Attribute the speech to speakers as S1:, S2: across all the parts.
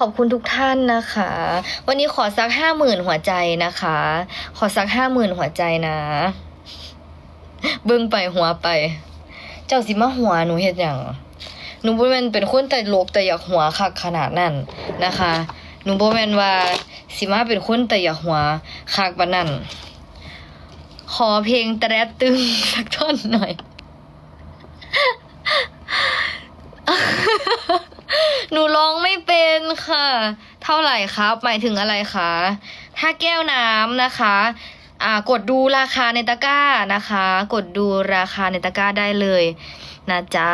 S1: ขอบคุณทุกท่านนะคะ วันนี้ขอสักห้าหมื่นหัวใจนะคะ ขอสักห้าหมื่นหัวใจนะ เบิ่งไปหัวไป เจ้าสิมาหัวหนูเฮ็ดหยังหนูบแมนเป็นคนแต่โลกแต่อยากหัวคักขนาดนั้นนะคะหนูบแมนว่าสิมาเป็นคนแต่อยากหัวคักปานนั้นขอเพลงแตรตึงสักท่อนหน่อย หนูร้องไม่เป็นค่ะ เท่าไหร่ครับ หมายถึงอะไรคะ ถ้าแก้วน้ำนะคะอ่ากดดูราคาในตะกร้านะคะ กดดูราคาในตะกร้าได้เลยนะจ๊ะ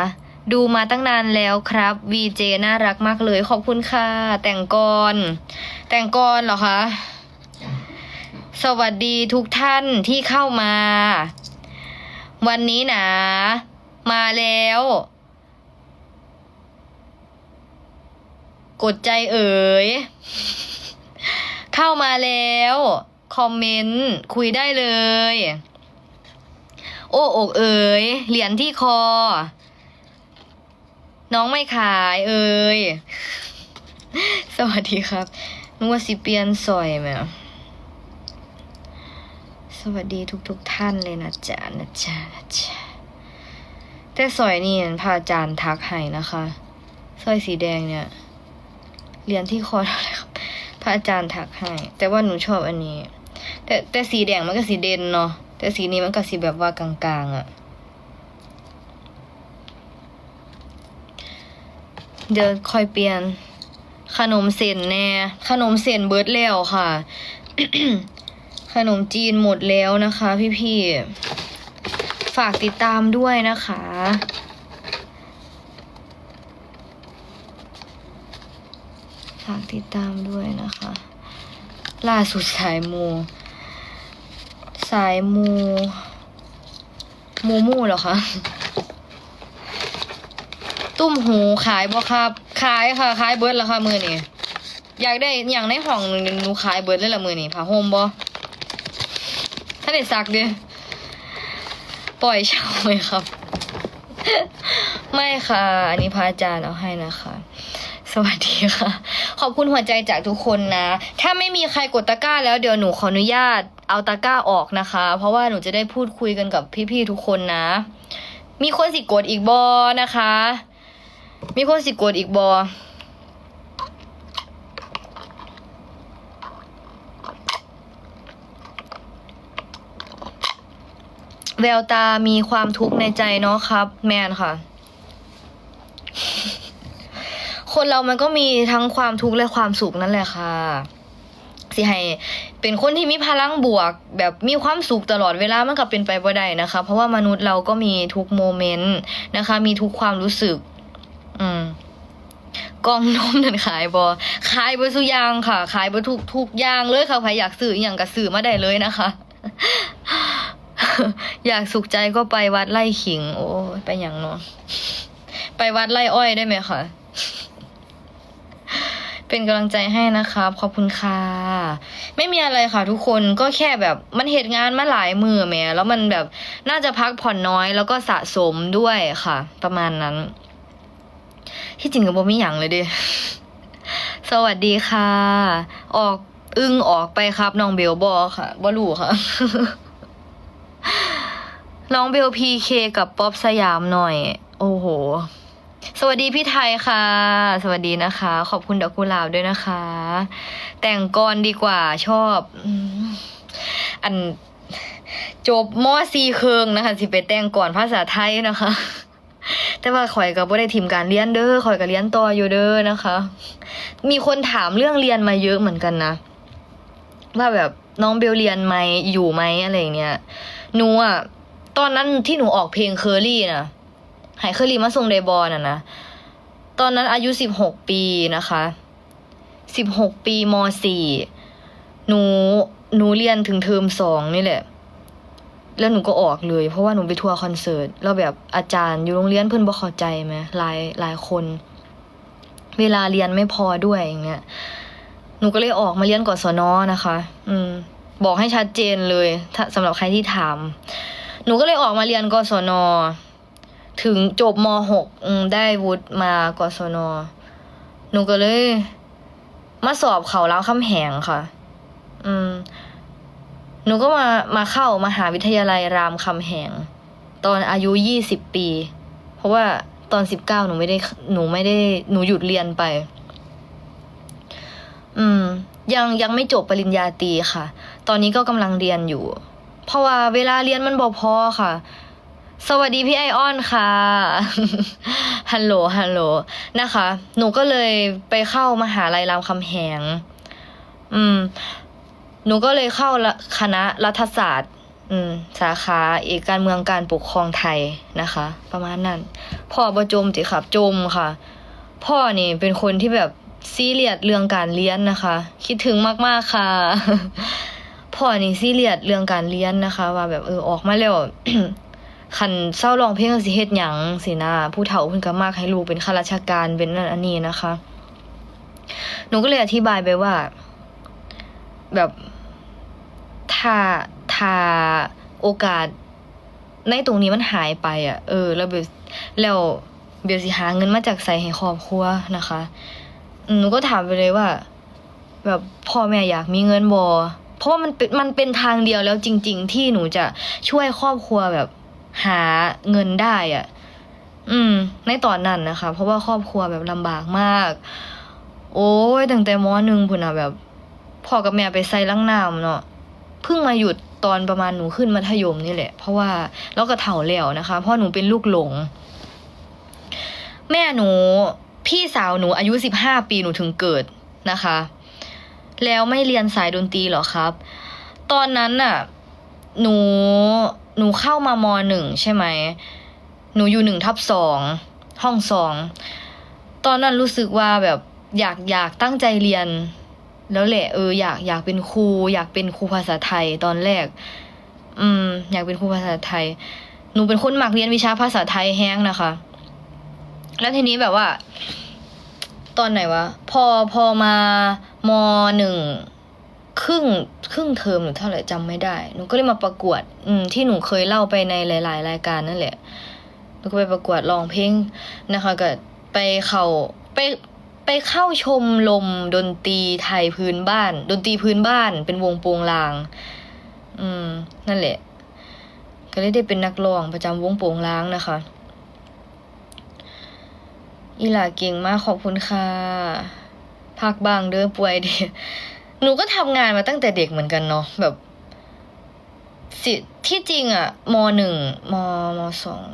S1: ดูมาตั้งนานแล้วครับ VJ น่ารักมากเลย ขอบคุณค่ะ แต่งกร แต่งกรเหรอคะ สวัสดีทุกท่านที่เข้ามา วันนี้นะ มาแล้ว กดใจเอ๋ย เข้ามาแล้ว คอมเมนต์คุยได้เลย โอ้อกเอ๋ย เหรียญที่คอ น้องไม่ขายเอ๋ย สวัสดีครับนึกว่าสิเปียนสอยไหมสวัสดีทุกๆทท่านเลยนะจ๊ะนะจ๊ะนะจ๊ะแต่สอยนี่พระอาจารย์ทักให้นะคะสร้อยสีแดงเนี่ย เรียนที่คอเท่าไหร่ครับพระอาจารย์ถักให้ แต่ว่าหนูชอบอันนี้ แต่แต่สีแดงมันก็สีเด่นเนาะแต่สีนี้มันก็สีแบบว่ากลางๆอะ่ะ เดี๋ยวคอยเปลี่ยน ขนมเส้นแน่ ขนมเส้นเบิร์ดแล้วค่ะ ขนมจีนหมดแล้วนะคะ พี่ๆ ฝากติดตามด้วยนะคะ ฝากติดตามด้วยนะคะ ล่าสุดสายมู สายมู มูมูเหรอคะ ตุ้มหูขายบ่ครับ ขายค่ะ ขายเบิร์ดแล้วค่ะมือนี่อยากได้อย่างในห้องหนูขายเบิร์ดเลยละมือนี่ผ้าห่มบ่ถ้าได้ซักเดิปล่อยเช่าไหมครับ ไม่ค่ะ อันนี้พระอาจารย์เอาให้นะคะ สวัสดีค่ะ อบคุณหัวใจจากทุกคนนะ ถ้าไม่มีใครกดตะกร้าแล้วเดี๋ยวหนูขออนุญาตเอาตะกร้าออกนะคะ เพราะว่าหนูจะได้พูดคุยกันกับพี่ๆทุกคนนะ มีคนสิกดอีกบอนะคะ มีคนสิกดอีกบอแววตามีความทุกข์ในใจเนาะครับ แมนค่ะ คนเรามันก็มีทั้งความทุกข์และความสุขนั่นแหละค่ะสิให้เป็นคนที่มีพลังบวก แบบมีความสุขตลอดเวลามันก็เป็นไปบ่ได้นะคะ เพราะว่ามนุษย์เราก็มีทุกโมเมนต์นะคะ มีทุกความรู้สึก อืมกองนมนั่นขายบอขายบอร์สุยางค่ะ ขายบอทุกทุกอย่างเลยค่ะใครอยากซื้ออย่างก็ซื้อมาได้เลยนะคะ อยากสุขใจก็ไปวัดไร่ขิง โอ้ไปอย่างเนาะไปวัดไร่อ้อยได้ไหมคะ เป็นกำลังใจให้นะครับ ขอบคุณค่ะ ไม่มีอะไรค่ะทุกคนก็แค่แบบมันเหตุงานมาหลายมือแหมแล้วมันแบบน่าจะพักผ่อนน้อยแล้วก็สะสมด้วยค่ะ ประมาณนั้น ที่จริงกับโบมีอย่างเลยเด้สวัสดีค่ะ ออกอึ้งออกไปครับน้องเบลบอค่ะบอลูค่ะน้องเบลพีเคกับป๊อปสยามหน่อย โอ้โห วัสดีพี่ไทยค่ะ สวัสดีนะคะ ขอบคุณดอกกุหลาบด้วยนะคะ แต่งกรดีกว่าชอบอันจบมอซีเคิงนะคะ สิไปแต่งก่อนภาษาไทยนะคะ แต่ว่าข่อยก็บ่ได้ทีมการเรียนเด้อข่อยก็เรียนต่ออยู่เด้อนะคะ มีคนถามเรื่องเรียนมาเยอะเหมือนกันนะว่าแบบน้องเบลเรียนไหมอยู่ไหมอะไรเงี้ยหนูอะตอนนั้นที่หนูออกเพลงเคอรี่นะ หายเคอรีมาส่งเดบอลน่ะนะ ตอนนั้นอายุสิบหกปีนะคะสิบหกปีมสี่หนูหนูเรียนถึงเทอมสองนี่แหละ แล้วหนูก็ออกเลย เพราะว่าหนูไปทัวร์คอนเสิร์ตแล้วแบบอาจารย์อยู่โรงเรียนเพื่อนบ่เข้าใจไหมหลายหลายคน เวลาเรียนไม่พอด้วยอย่างเงี้ยหนูก็เลยออกมาเรียนกศนนะคะ อืม บอกให้ชัดเจนเลย ถ้าสำหรับใครที่ถาม หนูก็เลยออกมาเรียนกศน ถึงจบมหกได้วุฒิมากศนหนูก็เลย มาสอบเขาแล้วคำแหงค่ะ อืม หนูก็มามาเข้ามหาวิทยาลัยรามคำแหง ตอนอายุยี่สิบปี เพราะว่าตอนสิบเก้าหนูไม่ได้ หนูไม่ได้ หนูหยุดเรียนไป อืม ยังยังไม่จบปริญญาตรีค่ะ ตอนนี้ก็กำลังเรียนอยู่ เพราะว่าเวลาเรียนมันบอพอค่ะ สวัสดีพี่ไอออนค่ะ ฮัลโหล ฮัลโหล นะคะ หนูก็เลยไปเข้ามหาลัยรามคำแหง อืม หนูก็เลยเข้าละคณะรัฐศาสตร์ อืม สาขาเอกการเมืองการปกครองไทยนะคะ ประมาณนั้น พ่อประจมจิครับจมค่ะ พ่อนี่เป็นคนที่แบบซีเรียสเรื่องการเรียนนะคะ คิดถึงมากๆค่ะพ่อนี่ซีเรียสเรื่องการเรียนนะคะ ว่าแบบเออออกมาแล้ว คันเศร้าร้องเพลงสิเฮ็ดหยังสินะผู้เฒ่าเพิ่นก็มากให้ลูกเป็นข้าราชการเป็นนั่นอันนี้นะคะ หนูก็เลยอธิบายไปว่า แบบถ้าถ้าโอกาส ในตรงนี้มันหายไปอะ เออ แล้วเบลแล้วเบลสิหาเงินมาจากใส่ให้ครอบครัวนะคะหนูก็ถามไปเลยว่า แบบพ่อแม่อยากมีเงินบอเพราะว่ามันเป็นมันเป็นทางเดียวแล้วจริง ๆ ที่หนูจะช่วยครอบครัวแบบ หาเงินได้อะ อืม ในตอนนั้นนะคะ เพราะว่าครอบครัวแบบลำบากมาก โอ้ยตั้งแต่มอหนึ่งพุ่นอะแบบพ่อกับแม่ไปใส่ลังน้ำเนาะเพิ่งมาหยุดตอนประมาณหนูขึ้นมัธยมนี่แหละ เพราะว่าแล้วก็เฒ่าแล้วนะคะเพราะหนูเป็นลูกหลง แม่หนูพี่สาวหนูอายุสิบห้าปีหนูถึงเกิดนะคะ แล้วไม่เรียนสายดนตรีเหรอครับ ตอนนั้นน่ะ หนู หนูเข้ามามหนึ่งใช่ไหม หนูอยู่หนึ่งทับสองห้องสองตอนนั้นรู้สึกว่าแบบอยากอยากตั้งใจเรียน แล้วแหละเอออยากอยากเป็นครู อยากเป็นครูภาษาไทยตอนแรก อืม อยากเป็นครูภาษาไทย หนูเป็นคนมักเรียนวิชาภาษาไทยแห้งนะคะ แล้วทีนี้แบบว่า ตอนไหนวะ พอพอมามหนึ่ง ครึ่งครึ่งเทอมหรือเท่าไหร่จำไม่ได้ หนูก็เลยมาประกวด อืมที่หนูเคยเล่าไปในหลาย ๆ รายการนั่นแหละ หนูก็ไปประกวดร้องเพลงนะคะก็ไปเข้าไปไปเข้าชมรมดนตรีไทยพื้นบ้าน ดนตรีพื้นบ้าน เป็นวงโปงลาง อืม นั่นแหละ ก็เลยได้เป็นนักร้องประจำวงโปงลางนะคะ อีหลาเก่งมากขอบคุณค่ะพักบางเด้อป่วยเดี หนูก็ทำงานมาตั้งแต่เด็กเหมือนกันเนาะแบบสิที่จริงอะมหนึ่งมมสอง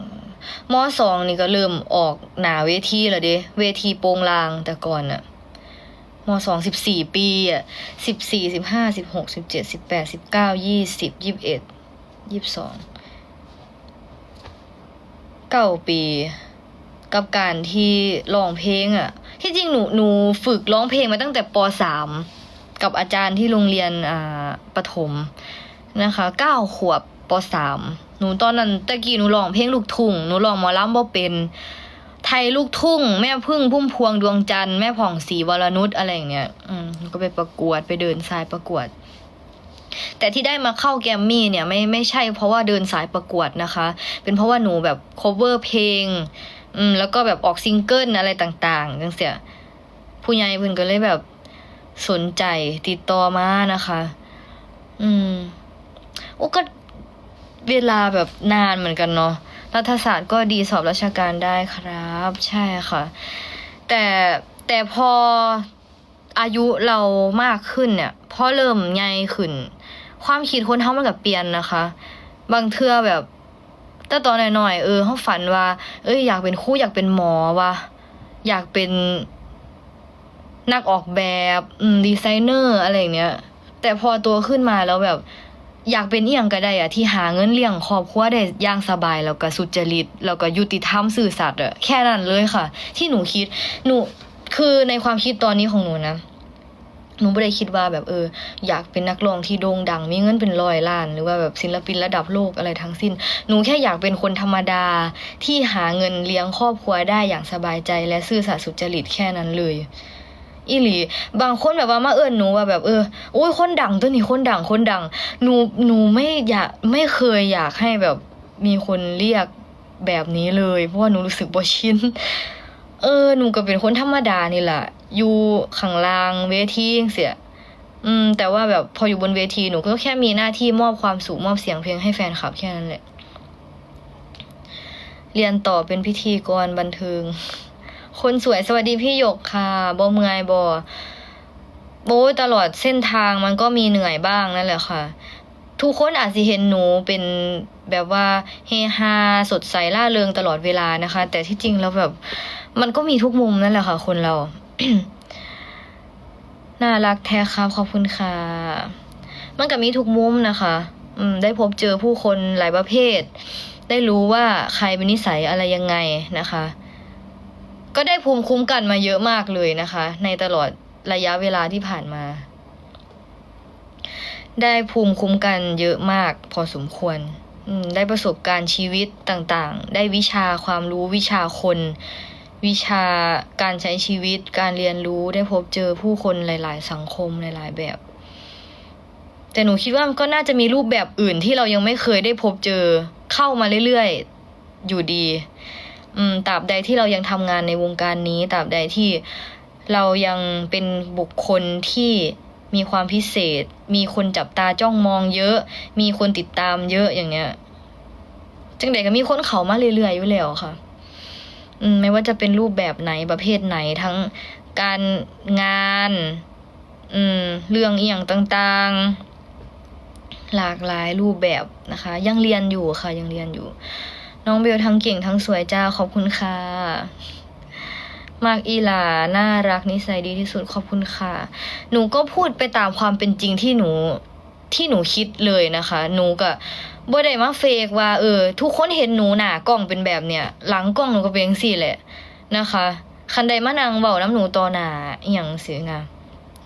S1: มสองนี่ก็เริ่มออกหนาเวทีแล้วเด้เวทีโปงลางแต่ก่อนอะมสองสิบสี่ปีอะสิบสี่สิบห้าสิบหกสิบเจ็ดสิบแปดสิบเก้ายี่สิบยี่สิบเอ็ดยี่สิบสองเก้าปี กับการที่ร้องเพลงอะที่จริงหนูหนูฝึกร้องเพลงมาตั้งแต่ปสาม กับอาจารย์ที่โรงเรียนอ่าประถมนะคะเก้าขวบปสามหนูตอนนั้นตะกี้หนูร้องเพลงลูกทุ่งหนูร้องหมอลำบ่เป็น ไทยลูกทุ่ง แม่พึ่งพุ่มพวงดวงจันทร์แม่ผ่องศรีวรนุชอะไรอย่างเงี้ยอืมก็ไปประกวดไปเดินสายประกวด แต่ที่ได้มาเข้าแกรมมี่เนี่ยไม่ไม่ใช่เพราะว่าเดินสายประกวดนะคะ เป็นเพราะว่าหนูแบบ cover เพลง อืมแล้วก็แบบออกซิงเกิลอะไรต่างๆจังเสียผู้ใหญ่เพิ่นก็เลยแบบ สนใจติดต่อมานะคะ อืม โอ้ก็เวลาแบบนานเหมือนกันเนาะ รัฐศาสตร์ก็ดีสอบราชการได้ครับ ใช่ค่ะ แต่แต่พออายุเรามากขึ้นเนี่ยพอเริ่มใหญ่ขึ้น ความคิดคนเฮามันก็เปลี่ยนนะคะ บางเทื่อแบบแต่ตอนหน้อยๆเออเขาฝันว่า เอ้ยอยากเป็นครูอยากเป็นหมอว่ะอยากเป็น นักออกแบบดีไซเนอร์อะไรอย่างเนี้ย แต่พอตัวขึ้นมาแล้วแบบ อยากเป็นเอียงก็ได้อะที่หาเงินเลี้ยงครอบครัวได้อย่างสบายแล้วก็สุจริตแล้วก็ยุติธรรมซื่อสัตย์อะแค่นั้นเลยค่ะ ที่หนูคิดหนูคือในความคิดตอนนี้ของหนูนะหนูไม่ได้คิดว่าแบบเออ อยากเป็นนักร้องที่โด่งดัง มีเงินเป็นร้อยล้าน หรือว่าแบบศิลปินระดับโลกอะไรทั้งสิ้น หนูแค่อยากเป็นคนธรรมดาที่หาเงินเลี้ยงครอบครัวได้อย่างสบายใจและซื่อสัตย์สุจริตแค่นั้นเลย อีหลี บางคนแบบว่ามาเอิญหนูว่าแบบเออโอ้ยคนดังตัวนี้คนดังคนดัง หนูหนูไม่อยากไม่เคยอยากให้แบบมีคนเรียกแบบนี้เลย เพราะว่าหนูรู้สึกบ่ชินเออหนูก็เป็นคนธรรมดานี่แหละอยู่ข้างล่างเวทีเสียอืม แต่ว่าแบบพออยู่บนเวทีหนูก็แค่มีหน้าที่มอบความสุขมอบเสียงเพลงให้แฟนคลับแค่นั้นแหละ เรียนต่อเป็นพิธีกรบันเทิง คนสวยสวัสดีพี่หยกค่ะบ่เมื่อยบ่โอ้ตลอดเส้นทางมันก็มีเหนื่อยบ้างนั่นแหละค่ะ ทุกคนอาจจะเห็นหนูเป็นแบบว่าเฮฮาสดใสล่าเริงตลอดเวลานะคะ แต่ที่จริงแล้วแบบ มันก็มีทุกมุมนั่นแหละค่ะ คนเรา น่ารักแท้ครับขอบคุณค่ะ มันก็มีทุกมุมนะคะ อืม ได้พบเจอผู้คนหลายประเภท ได้รู้ว่าใครเป็นนิสัยอะไรยังไงนะคะ ก็ได้ภูมิคุ้มกันมาเยอะมากเลยนะคะ ในตลอดระยะเวลาที่ผ่านมา ได้ภูมิคุ้มกันเยอะมากพอสมควร ได้ประสบการณ์ชีวิตต่างๆ ได้วิชาความรู้วิชาคน วิชาการใช้ชีวิต การเรียนรู้ได้พบเจอผู้คนหลาย ๆ สังคมหลาย ๆ แบบ แต่หนูคิดว่ามันก็น่าจะมีรูปแบบอื่นที่เรายังไม่เคยได้พบเจอเข้ามาเรื่อย ๆ อยู่ดี อืมตราบใดที่เรายังทำงานในวงการนี้ตราบใดที่เรายังเป็นบุคคลที่มีความพิเศษ มีคนจับตาจ้องมองเยอะ มีคนติดตามเยอะอย่างเนี้ย จังใดก็มีคนเขามาเรื่อยๆอยู่แล้วค่ะ อืม ไม่ว่าจะเป็นรูปแบบไหนประเภทไหนทั้งการงาน อืม เรื่องอีหยังต่างๆ หลากหลายรูปแบบนะคะ ยังเรียนอยู่ค่ะ ยังเรียนอยู่ น้องเบลทั้งเก่งทั้งสวยจ้าขอบคุณค่ะ มากอีหลาน่ารักนิสัยดีที่สุดขอบคุณค่ะ หนูก็พูดไปตามความเป็นจริงที่หนูที่หนูคิดเลยนะคะ หนูก็บ่ได้มาเฟกว่าเออ ทุกคนเห็นหนูหน้ากล้องเป็นแบบเนี้ยหลังกล้องหนูก็เป็นจังซี่แหละนะคะ คันใดมานั่งเว้าน้ำหนูต่อหน้าอย่างสินะ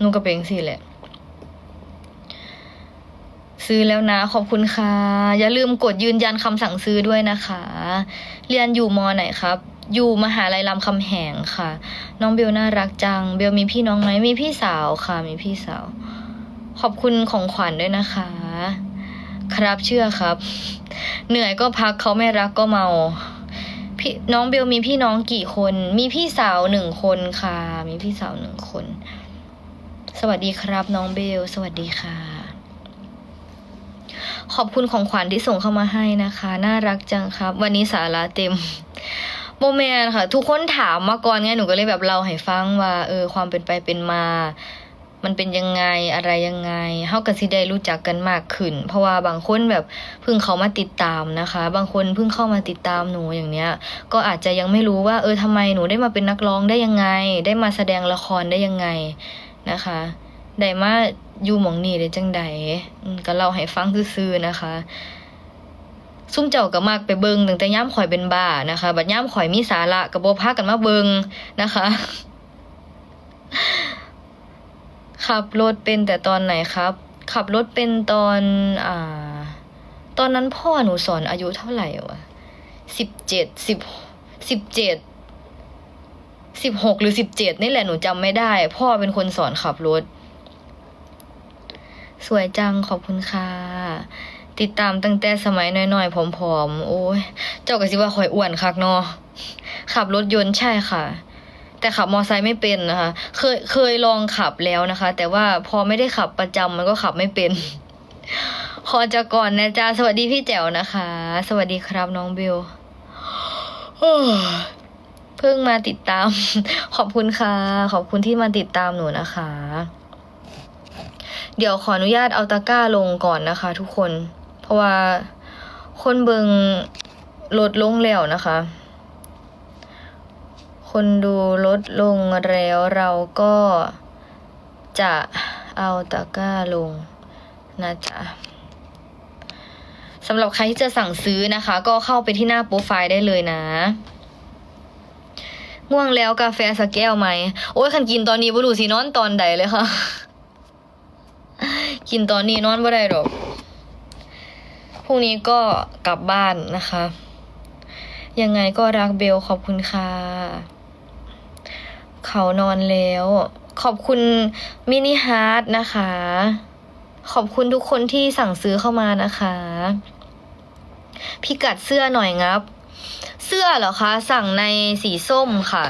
S1: หนูก็เป็นจังซี่แหละ ซื้อแล้วนะ ขอบคุณค่ะ อย่าลืมกดยืนยันคำสั่งซื้อด้วยนะคะ เรียนอยู่มอไหนครับ อยู่มหาลัยรามคำแหงค่ะ น้องเบลน่ารักจัง เบลมีพี่น้องไหมมีพี่สาวค่ะ มีพี่สาว ขอบคุณของขวัญด้วยนะคะ ครับเชื่อครับ เหนื่อยก็พักเขาไม่รักก็เมาพี่น้องเบลมีพี่น้องกี่คน มีพี่สาวหนึ่งคนค่ะ มีพี่สาวหนึ่งคน สวัสดีครับ น้องเบล สวัสดีค่ะ ขอบคุณของขวัญที่ส่งเข้ามาให้นะคะ น่ารักจังครับ วันนี้สาระเต็มโมเมนค่ะ ทุกคนถามมาก่อนไงหนูก็เลยแบบเล่าให้ฟังว่า เออ ความเป็นไปเป็นมา มันเป็นยังไงอะไรยังไงเฮากับสิได้รู้จักกันมากขึ้น เพราะว่าบางคนแบบเพิ่งเขามาติดตามนะคะ บางคนเพิ่งเข้ามาติดตามหนูอย่างเนี้ย ก็อาจจะยังไม่รู้ว่า เออทำไมหนูได้มาเป็นนักร้องได้ยังไง ได้มาแสดงละครได้ยังไงนะคะได้มา อยู่หมองนี่ได้จังใดก็เล่าให้ฟังซื่อๆนะคะ ซุ่มเจ้าก็มากไปเบิงตั้งแต่ย่ามข่อยเป็นบ้านะคะ บัดย่ามข่อยมีสาระก็บ่พากันมาเบิงนะคะขับรถเป็นแต่ตอนไหนครับ ขับรถเป็นตอนอ่า ตอนนั้นพ่อหนูสอนอายุเท่าไหร่วะสิบเจ็ดสิบสิบเจ็ดสิบหกหรือสิบเจ็ดนี่แหละหนูจำไม่ได้ พ่อเป็นคนสอนขับรถ สวยจังขอบคุณค่ะ ติดตามตั้งแต่สมัยน้อยๆผอมๆ โอ้ย เจ้าก็สิว่าข่อยอ้วนคักเนาะขับรถยนต์ใช่ค่ะ แต่ขับมอไซค์ไม่เป็นนะคะ เคยเคยลองขับแล้วนะคะ แต่ว่าพอไม่ได้ขับประจำมันก็ขับไม่เป็นขอจากก่อนนะจ๊ะสวัสดีพี่แจ๋วนะคะ สวัสดีครับน้องเบลเพิ่งมาติดตาม ขอบคุณค่ะ ขอบคุณที่มาติดตามหนูนะคะ เดี๋ยวขออนุญาตเอาตะกร้าลงก่อนนะคะทุกคน เพราะว่าคนเบิงลดลงแล้วนะคะ คนดูลดลงแล้วเราก็จะเอาตะกร้าลงนะจ๊ะสำหรับใครที่จะสั่งซื้อนะคะ ก็เข้าไปที่หน้าโปรไฟล์ได้เลยนะง่วงแล้วกาแฟสักแก้วไหม โอ้ยคันกินตอนนี้บ่รู้สินอนตอนใดเลยค่ะ กินตอนนี้นอนบ่ได้หรอกพรุ่งนี้ก็กลับบ้านนะคะ ยังไงก็รักเบลขอบคุณค่ะ เขานอนแล้ว ขอบคุณมินิฮาร์ดนะคะ ขอบคุณทุกคนที่สั่งซื้อเข้ามานะคะพิกัดเสื้อหน่อยงับ เสื้อเหรอคะ สั่งในสีส้มค่ะ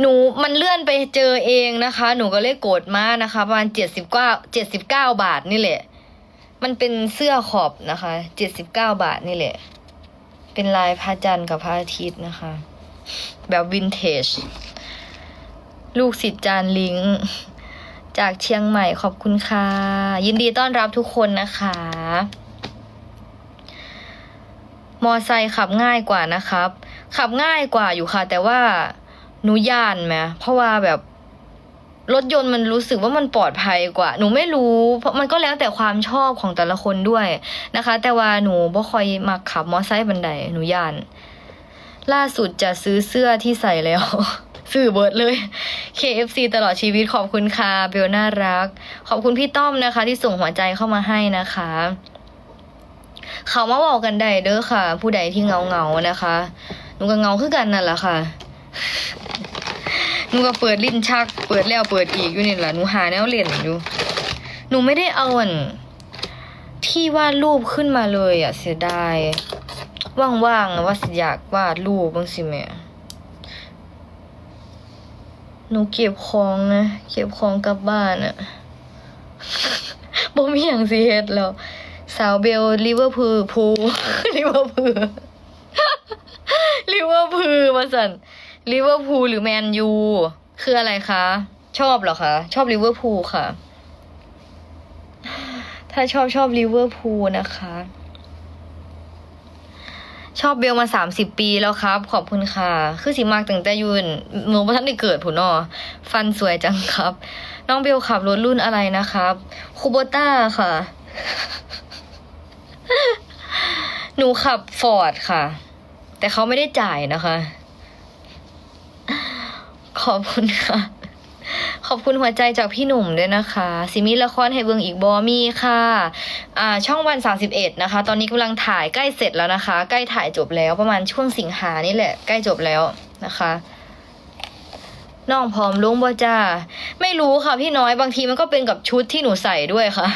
S1: หนูมันเลื่อนไปเจอเองนะคะ หนูก็เลยโกรธมากนะคะ ประมาณเจ็ดสิบเก้าเจ็ดสิบเก้าบาทนี่แหละ มันเป็นเสื้อขอบนะคะเจ็ดสิบเก้าบาทนี่แหละ เป็นลายพระจันทร์กับพระอาทิตย์นะคะ แบบวินเทจ ลูกศิษย์จานลิงจากเชียงใหม่ขอบคุณค่ะ ยินดีต้อนรับทุกคนนะคะ มอไซค์ขับง่ายกว่านะครับ ขับง่ายกว่าอยู่ค่ะ แต่ว่า หนูย่านไหมเพราะว่าแบบรถยนต์มันรู้สึกว่ามันปลอดภัยกว่า หนูไม่รู้ เพราะมันก็แล้วแต่ความชอบของแต่ละคนด้วยนะคะ แต่ว่าหนูบ่ค่อยมักขับมอไซค์บันไดหนูย่าน ล่าสุดจะซื้อเสื้อที่ใส่แล้วซื้อเบิร์ดเลย KFC ตลอดชีวิตขอบคุณค่ะเบลน่ารัก ขอบคุณพี่ต้อมนะคะ ที่ส่งหัวใจเข้ามาให้นะคะ เขามาบอกกันได้เด้อค่ะ ผู้ใดที่เงาเงานะคะ หนูก็เงาคือกันนั่นแหละค่ะ หนูก็เปิดลิ้นชัก เปิดแล้วเปิดอีกอยู่นี่แหละหนูหาแนวเล่นอยู่ หนูไม่ได้เอาอันที่วาดรูปขึ้นมาเลยอะเสียดาย ว่างๆอะว่าสิอยากวาดรูปบ้างสิแม่หนูเก็บของนะเก็บของกลับบ้านอะบ่มีอย่างสิเฮ็ดแล้วสาวเบลลิเวอร์พูลพูลิเวอร์พูลลิเวอร์พูลมาสัน ลิเวอร์พูลหรือแมนยูคืออะไรคะ ชอบเหรอคะ ชอบลิเวอร์พูลค่ะ ถ้าชอบชอบลิเวอร์พูลนะคะ ชอบเบลมาสามสิบปีแล้วครับ ขอบคุณค่ะ คือสิมากตั้งแต่ยืนหนูว่าท่านได้เกิดผุนนอฟันสวยจังครับ น้องเบลขับรถรุ่นอะไรนะครับคูโบต้าค่ะ หนูขับฟอร์ดค่ะ แต่เขาไม่ได้จ่ายนะคะ ขอบคุณค่ะ ขอบคุณหัวใจจากพี่หนุ่มด้วยนะคะ สิมีละครให้เบิงอีกบอมีค่ะ อ่า ช่องวันสาสิบเอ็ดนะคะ ตอนนี้กำลังถ่ายใกล้เสร็จแล้วนะคะ ใกล้ถ่ายจบแล้วประมาณช่วงสิงหานี่แหละ ใกล้จบแล้วนะคะน้องพร้อมลุงบ่จ้า ไม่รู้ค่ะพี่น้อยบางทีมันก็เป็นกับชุดที่หนูใส่ด้วยค่ะ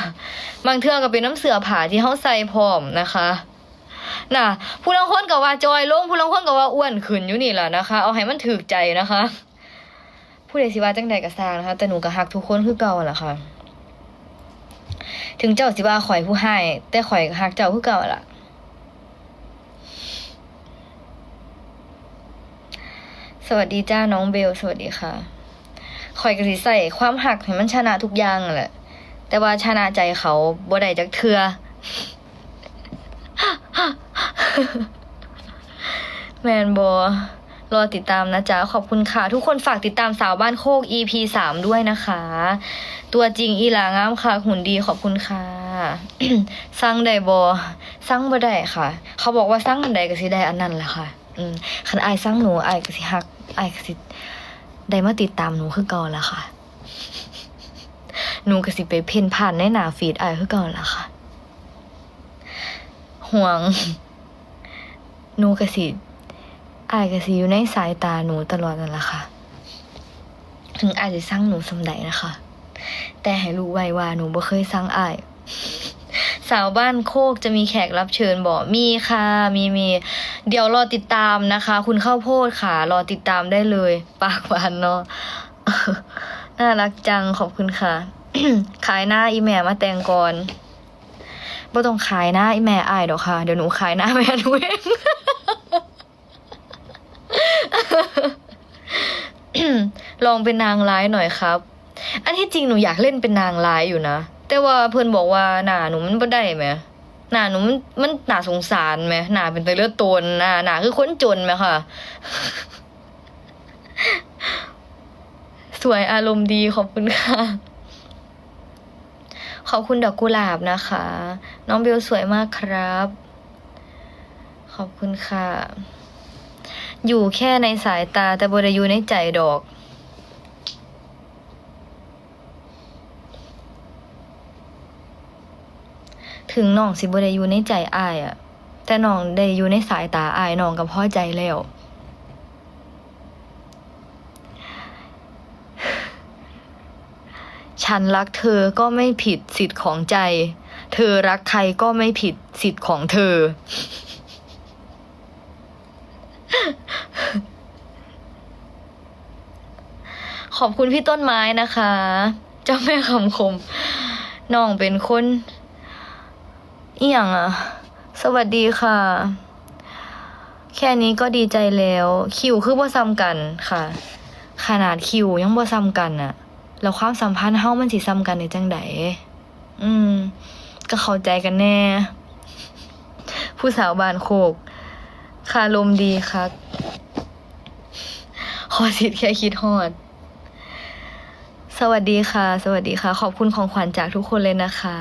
S1: บางเทื่อก็เป็นน้ำเสือผ่าที่เขาใส่พร้อมนะคะน่ะผู้ลังคนกับว่าจอยลงผู้ลังคนกับว่าอ้วนขึ้นอยู่นี่แหละนะคะ เอาให้มันถูกใจนะคะ ผู้ใดสิว่าจังใดก็สร้างนะคะ แต่หนูก็ฮักทุกคนคือเก่าแหละค่ะ ถึงเจ้าสิว่าข่อยผู้ให้แต่ข่อยก็ฮักเจ้าคือเก่าล่ะสวัสดีจ้าน้องเบล สวัสดีค่ะข่อยก็สิใส่ความหักให้มันชนะทุกอย่างแหละ แต่ว่าชนะใจเขาบ่ได้จักเทือแมนบอ รอติดตามนะจ๊ะ ขอบคุณค่ะ ทุกคนฝากติดตามสาวบ้านโคก EP สามด้วยนะคะ ตัวจริงอีหลางามค่ะ หุ่นดีขอบคุณค่ะสร้างได้บอสร้างบ่ได้ค่ะ เขาบอกว่าสร้างอันใดก็สิได้อันนั้นแหละค่ะ อืมคันไอายสร้างหนูไอก็สิฮักไอก็สิได้มาติดตามหนูคือเก่าแล้วค่ะ หนูก็สิไปเพ่นผ่านในหนาฟีดไอคือเก่าแล้วค่ะ ห่วง หนูก็สิ อายก็สิอยู่ในสายตาหนูตลอดนั่นแหละค่ะ ถึงอายจะสร้างหนูสำใดนะคะ แต่ให้รู้ไว้ว่าหนูบ่เคยสร้างอายสาวบ้านโคกจะมีแขกรับเชิญบอกมีค่ะ มีมี เดี๋ยวรอติดตามนะคะ คุณข้าวโพดค่ะ รอติดตามได้เลย ปากหวานเนาะน่ารักจังขอบคุณค่ะ ขายหน้าอีแม่มาแต่งก่อนบ่ต้องขายหน้าอีแม่อายดอกค่ะ เดี๋ยวหนูขายหน้าแม่หนูเอง ลองเป็นนางร้ายหน่อยครับ อันที่จริงหนูอยากเล่นเป็นนางร้ายอยู่นะ แต่ว่าเพื่อนบอกว่าหน้าหนูมันบ่ได้ไหมหน้าหนูมันมันหน้าสงสารไหมหน้าเป็นแต่เลือดตนหน้าหน้าคือคนจนไหมค่ะ สวยอารมณ์ดีขอบคุณค่ะ ขอบคุณดอกกุหลาบนะคะ น้องเบลสวยมากครับ ขอบคุณค่ะ อยู่แค่ในสายตาแต่บไดอยู่ในใจดอก ถึงน้องสิบได้อยู่ในใจอายอะแต่น้องได้อยู่ในสายตาอายน้องกับพ่อใจแล้วฉันรักเธอก็ไม่ผิดสิทธิ์ของใจ เธอรักใครก็ไม่ผิดสิทธิ์ของเธอ ขอบคุณพี่ต้นไม้นะคะ เจ้าแม่คำคมน้องเป็นคนเอียงอะสวัสดีค่ะ แค่นี้ก็ดีใจแล้ว คิวคือบ่ซ้ำกันค่ะ ขนาดคิวยังบ่ซ้ำกันอะแล้วความสัมพันธ์เฮามันสิซ้ำกันในจังไดอืม ก็เข้าใจกันแน่ ผู้สาวบานโคก คาลมดีครับขอสิทธิ์แค่คิดฮอด สวัสดีค่ะ สวัสดีค่ะ ขอบคุณของขวัญจากทุกคนเลยนะคะ